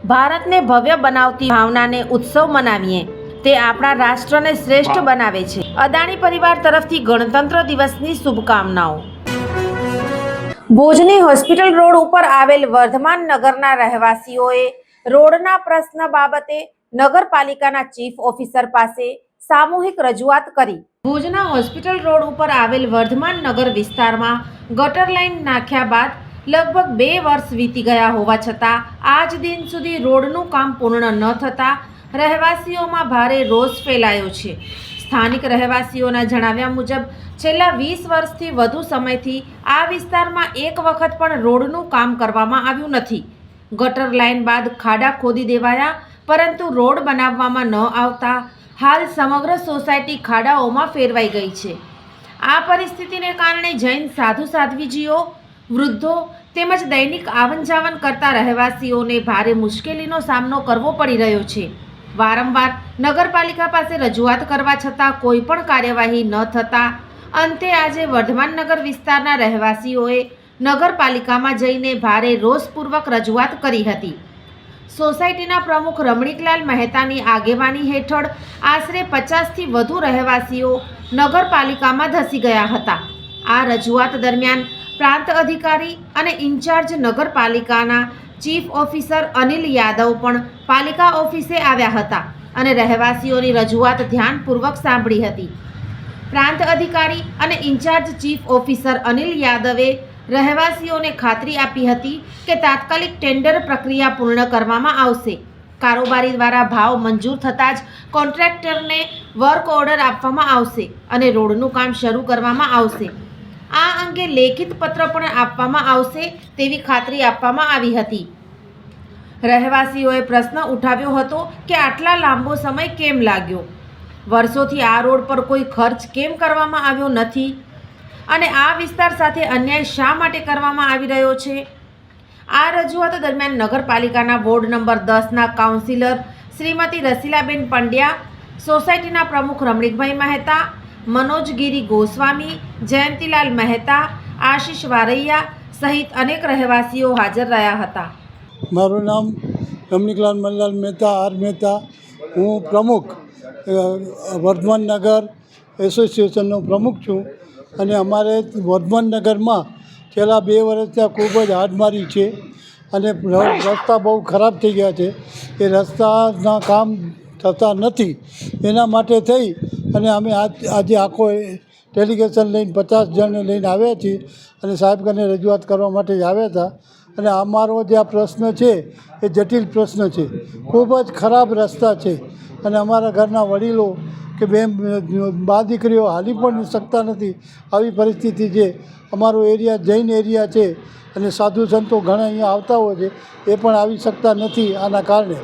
ભારતને ભવ્ય બનાવતી ભાવનાને ઉત્સવ મનાવીએ, તે આપણા રાષ્ટ્રને શ્રેષ્ઠ બનાવે છે. અદાણી પરિવાર તરફથી ગણતંત્ર દિવસની શુભકામનાઓ. ભુજની હોસ્પિટલ રોડ ઉપર આવેલ વર્ધમાન નગરના રહેવાસીઓએ રોડના પ્રશ્ન બાબતે નગરપાલિકાના ચીફ ઓફિસર પાસે સામૂહિક રજૂઆત કરી. ભુજના હોસ્પિટલ રોડ ઉપર આવેલ વર્ધમાન નગર વિસ્તારમાં ગટર લાઇન નાખ્યા બાદ લગભગ બે વર્ષ વીતી ગયા હોવા છતાં, આજ દિન સુધી રોડનું કામ પૂર્ણ ન થતાં રહેવાસીઓમાં ભારે રોષ ફેલાયો છે. સ્થાનિક રહેવાસીઓના જણાવ્યા મુજબ, છેલ્લા વીસ વર્ષથી વધુ સમયથી આ વિસ્તારમાં એક વખત પણ રોડનું કામ કરવામાં આવ્યું નથી. ગટર લાઇન બાદ ખાડા ખોદી દેવાયા, પરંતુ રોડ બનાવવામાં ન આવતા હાલ સમગ્ર સોસાયટી ખાડાઓમાં ફેરવાઈ ગઈ છે. આ પરિસ્થિતિને કારણે જૈન સાધુ સાધ્વીજીઓ વૃદ્ધો તેમજ દૈનિક આવન જાવન કરતા રહેવાસીઓને ભારે મુશ્કેલીનો સામનો કરવો પડી રહ્યો છે. વારંવાર નગરપાલિકા પાસે રજૂઆત કરવા છતાં કોઈ પણ કાર્યવાહી ન થતાં અંતે આજે વર્ધમાન નગર વિસ્તારના રહેવાસીઓએ નગરપાલિકામાં જઈને ભારે રોષપૂર્વક રજૂઆત કરી હતી. સોસાયટીના પ્રમુખ રમણીકલાલ મહેતાની આગેવાની હેઠળ આશરે પચાસથી વધુ રહેવાસીઓ નગરપાલિકામાં ધસી ગયા હતા. આ રજૂઆત દરમિયાન પ્રાંત અધિકારી અને ઇન્ચાર્જ નગરપાલિકાના ચીફ ઓફિસર અનિલ યાદવ પણ પાલિકા ઓફિસે આવ્યા હતા અને રહેવાસીઓની રજૂઆત ધ્યાનપૂર્વક સાંભળી હતી. પ્રાંત અધિકારી અને ઇન્ચાર્જ ચીફ ઓફિસર અનિલ યાદવે રહેવાસીઓને ખાતરી આપી હતી કે તાત્કાલિક ટેન્ડર પ્રક્રિયા પૂર્ણ કરવામાં આવશે. કારોબારી દ્વારા ભાવ મંજૂર થતાં જ કોન્ટ્રાક્ટરને વર્ક ઓર્ડર આપવામાં આવશે અને રોડનું કામ શરૂ કરવામાં આવશે. આ અંગે લેખિત પત્ર પણ આપવામાં આવશે તેવી ખાતરી આપવામાં આવી હતી. રહેવાસીઓએ પ્રશ્ન ઉઠાવ્યો હતો કે આટલા લાંબો સમય કેમ લાગ્યો? વર્ષોથી આ રોડ પર કોઈ ખર્ચ કેમ કરવામાં આવ્યો નથી? અને આ વિસ્તાર સાથે અન્યાય શા માટે કરવામાં આવી રહ્યો છે? આ રજૂઆત દરમિયાન નગરપાલિકાના વોર્ડ નંબર દસના કાઉન્સિલર શ્રીમતી રસીલાબેન પંડ્યા, સોસાયટીના પ્રમુખ રમણીકભાઈ મહેતા મનોજગીરી ગોસ્વામી, જયંતિલાલ મહેતા, આશીષ વારૈયા સહિત અનેક રહેવાસીઓ હાજર રહ્યા હતા. મારું નામ રમણીકલાલ મનલાલ મહેતા, આર મહેતા. હું પ્રમુખ વર્ધમાન નગર એસોસિએશનનો પ્રમુખ છું અને અમારે વર્ધમાન નગરમાં છેલ્લા બે વર્ષ ત્યાં ખૂબ જ હાડમારી છે અને રસ્તા બહુ ખરાબ થઈ ગયા છે. એ રસ્તાના કામ થતા નથી. એના માટે થઈ અને અમે આજ આખો ડેલિગેશન લઈને પચાસ જણને લઈને આવ્યા છીએ અને સાહેબને રજૂઆત કરવા માટે જ આવ્યા હતા. અને અમારો જે આ પ્રશ્ન છે, એ જટિલ પ્રશ્ન છે. ખૂબ જ ખરાબ રસ્તા છે. અને અમારા ઘરના વડીલો કે બે બા દીકરીઓ હાલી પણ શકતા નથી આવી પરિસ્થિતિ છે અમારો એરિયા, જૈન એરિયા છે અને સાધુ સંતો ઘણા અહીંયા આવતા હોય છે, એ પણ આવી શકતા નથી આના કારણે.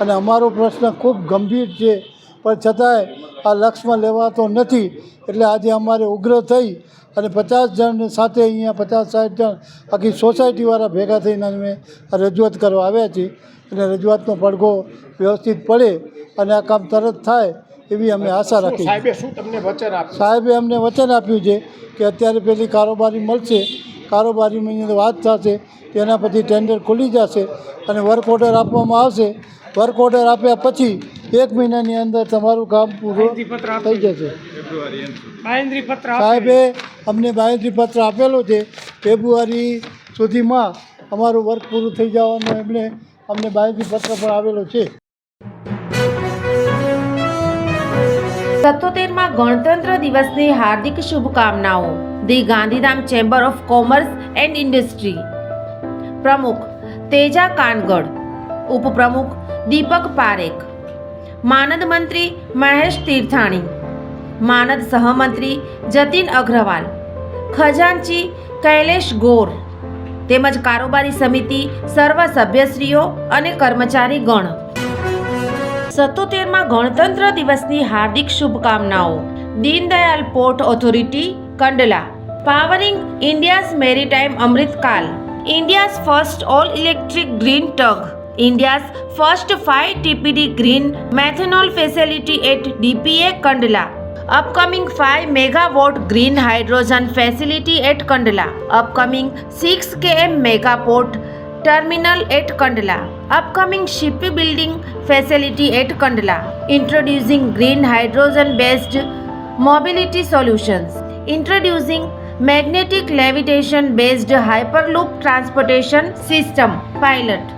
અને અમારો પ્રશ્ન ખૂબ ગંભીર છે. પણ છતાંય આ લક્ષમાં લેવાતો નથી. એટલે આજે અમારે ઉગ્ર થઈ અને પચાસ જણ સાથે અહીંયા પચાસ સાઠ જણ આખી સોસાયટીવાળા ભેગા થઈને અમે રજૂઆત કરવા આવ્યા છીએ. અને રજૂઆતનો પડઘો વ્યવસ્થિત પડે અને આ કામ તરત થાય એવી અમે આશા રાખી સાહેબે શું તમને વચન આપ્યું? સાહેબે અમને વચન આપ્યું છે કે અત્યારે પેલી કારોબારી મળશે. કારોબારીમાં વાત થશે તેના પછી ટેન્ડર ખુલી જશે અને વર્ક ઓર્ડર આપવામાં આવશે. વર્ક ઓર્ડર આપ્યા પછી એક મહિનાની અંદર તમારું કામ પૂરું થઈ જશે. સાહેબે અમને બાયંત્રી પત્ર આપેલો છે. ફેબ્રુઆરી સુધીમાં અમારું વર્ક પૂરું થઈ જવાનું એમણે અમને બાયંત્રી પત્ર પણ આવેલો છે. સત્તોતેરમાં ગણતંત્ર દિવસની હાર્દિક શુભકામનાઓ. The Gandhidham chamber of commerce and industry. પ્રમુખ તેજા કાનગડ. ઉપપ્રમુખ દીપક પારેખ. માનદ મંત્રી મહેશ તીર્થાણી, માનદ સહમંત્રી જતીન અગ્રવાલ, ખજાનચી કૈલેશ ગોર, તેમજ કારોબારી સમિતિ સર્વ સભ્યશ્રીઓ અને કર્મચારી ગણ. સત્તોતેરમાં ગણતંત્ર દિવસની હાર્દિક શુભકામનાઓ. Deendayal port authority, Kandla. Powering India's maritime Amritkaal. India's first all electric green tug. India's first 5 TPD green methanol facility at DPA Kandla. Upcoming 5 megawatt green hydrogen facility at Kandla. Upcoming 6 km megaport terminal at Kandla. Upcoming shipbuilding facility at Kandla. Introducing green hydrogen based mobility solutions. Introducing magnetic levitation based hyperloop transportation system pilot.